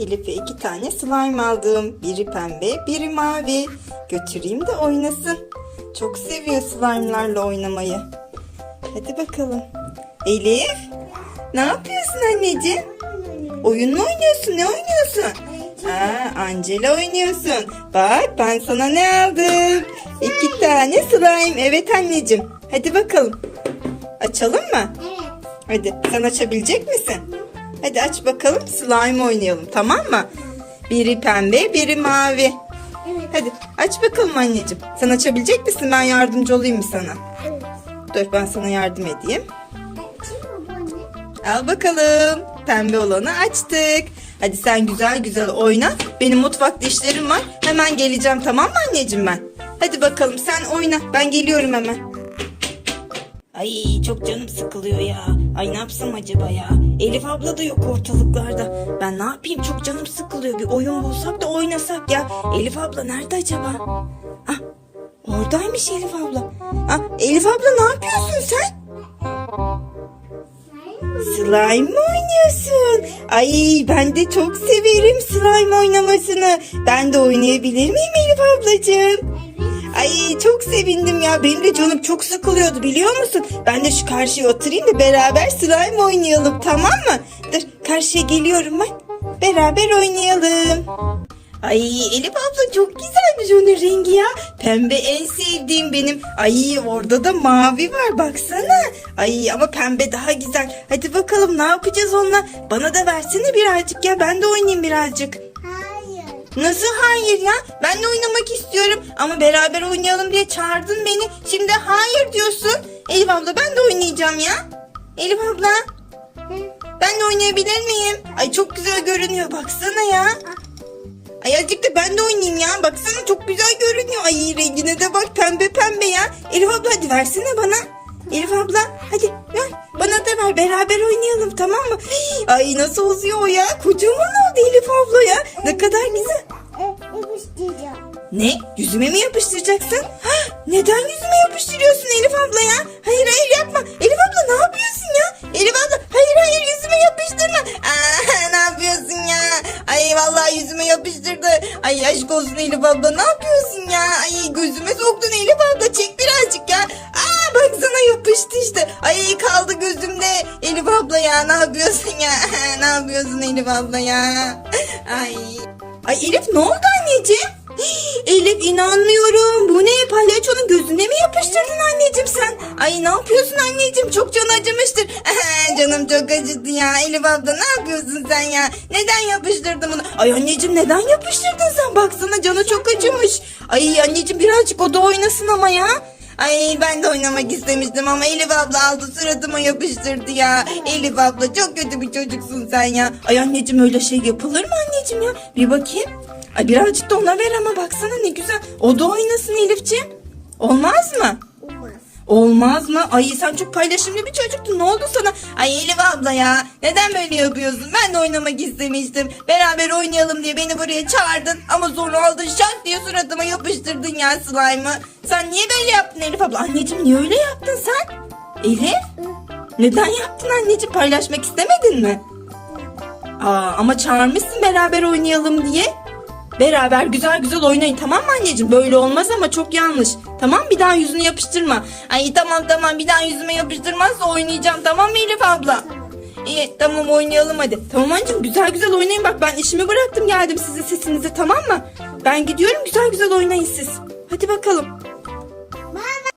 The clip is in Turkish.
Elif'e iki tane slime aldım. Biri pembe, biri mavi. Götüreyim de oynasın. Çok seviyor slime'larla oynamayı. Hadi bakalım. Elif, ne yapıyorsun anneciğim? Oyun mu oynuyorsun? Ne oynuyorsun? Ha, Angela oynuyorsun. Bak ben sana ne aldım? İki tane slime. Evet anneciğim. Hadi bakalım. Açalım mı? Evet. Hadi sen açabilecek misin? Hadi aç bakalım slime oynayalım tamam mı? Biri pembe biri mavi. Evet. Hadi aç bakalım anneciğim. Sen açabilecek misin? Ben yardımcı olayım mı sana? Evet. Dur ben sana yardım edeyim. Al bakalım. Pembe olanı açtık. Hadi sen güzel güzel oyna. Benim mutfakta işlerim var. Hemen geleceğim tamam mı anneciğim ben? Hadi bakalım sen oyna. Ben geliyorum hemen. Ay çok canım sıkılıyor ya. Ay ne yapsam acaba ya? Elif abla da yok ortalıklarda. Ben ne yapayım çok canım sıkılıyor. Bir oyun bulsak da oynasak ya. Elif abla nerede acaba? Ah oradaymış Elif abla. Ah Elif abla ne yapıyorsun sen? Slime mi oynuyorsun? Ay ben de çok severim slime oynamasını. Ben de oynayabilir miyim Elif ablacığım? Ay çok sevindim ya. Benim de canım çok sıkılıyordu biliyor musun? Ben de şu karşıya oturayım da beraber slime oynayalım tamam mı? Dur karşıya geliyorum ben. Beraber oynayalım. Ay Elif abla çok güzelmiş onun rengi ya. Pembe en sevdiğim benim. Ay orada da mavi var baksana. Ay ama pembe daha güzel. Hadi bakalım ne yapacağız onunla? Bana da versene birazcık ya ben de oynayayım birazcık. Hayır. Nasıl hayır ya? Ben de oynamak istiyorum ama beraber oynayalım diye çağırdın beni. Şimdi hayır diyorsun. Elif abla ben de oynayacağım ya. Elif abla ben de oynayabilir miyim? Ay çok güzel görünüyor baksana ya. Ay azıcık da ben de oynayayım ya. Baksana çok güzel görünüyor. Ay rengine de bak pembe pembe ya. Elif abla hadi versene bana. Elif abla hadi ver. Bana da ver beraber oynayalım tamam mı? Ay nasıl uzuyor o ya? Kocaman oldu Elif abla ya. Ne kadar güzel. Ne? Yüzüme mi yapıştıracaksın? Hah, neden yüzüme yapıştırıyorsun Elif abla ya? Hayır hayır yapma. Elif abla ne yapıyorsun ya? Elif abla hayır hayır yüzüme yapıştırma. Aa, ne yapıyorsun ya? Ay vallahi yüzüme yapıştırdı. Ay aşk olsun Elif abla ne yapıyorsun ya? Ay gözüme soktun Elif abla çek birazcık ya. Aa baksana yapıştı işte. Ay kaldı gözümde. Elif abla ya ne yapıyorsun ya? ne yapıyorsun Elif abla ya? Ay. Ay Elif ne oldu anneciğim? Elif inanmıyorum. Bu ne? Palyaçonun gözüne mi yapıştırdın anneciğim sen? Ay ne yapıyorsun anneciğim? Çok can acımıştır. Canım çok acıdı ya. Elif abla ne yapıyorsun sen ya? Neden yapıştırdın bunu? Ay anneciğim neden yapıştırdın sen? Baksana canı çok acımış. Ay anneciğim birazcık o da oynasın ama ya. Ay ben de oynamak istemiştim ama Elif abla aldı suratıma yapıştırdı ya. Elif abla çok kötü bir çocuksun sen ya. Ay anneciğim öyle şey yapılır mı anneciğim ya? Bir bakayım. Ay birazcık da ona ver ama baksana ne güzel. O da oynasın Elifciğim. Olmaz mı? Olmaz. Olmaz mı? Ay sen çok paylaşımlı bir çocuktun. Ne oldu sana? Ay Elif abla ya. Neden böyle yapıyorsun? Ben de oynamak istemiştim. Beraber oynayalım diye beni buraya çağırdın. Ama sonra aldın şak diye suratıma yapıştırdın ya slime'ı. Sen niye böyle yaptın Elif abla? Anneciğim niye öyle yaptın sen? Elif? Neden yaptın anneciğim? Paylaşmak istemedin mi? Aa, ama çağırmışsın beraber oynayalım diye. Beraber güzel güzel oynayın tamam mı anneciğim? Böyle olmaz ama çok yanlış. Tamam bir daha yüzünü yapıştırma. Ay tamam tamam bir daha yüzüme yapıştırmazsa oynayacağım tamam mı Elif abla? İyi tamam oynayalım hadi. Tamam anneciğim güzel güzel oynayın bak ben işimi bıraktım geldim sizin sesinize tamam mı? Ben gidiyorum güzel güzel oynayın siz. Hadi bakalım.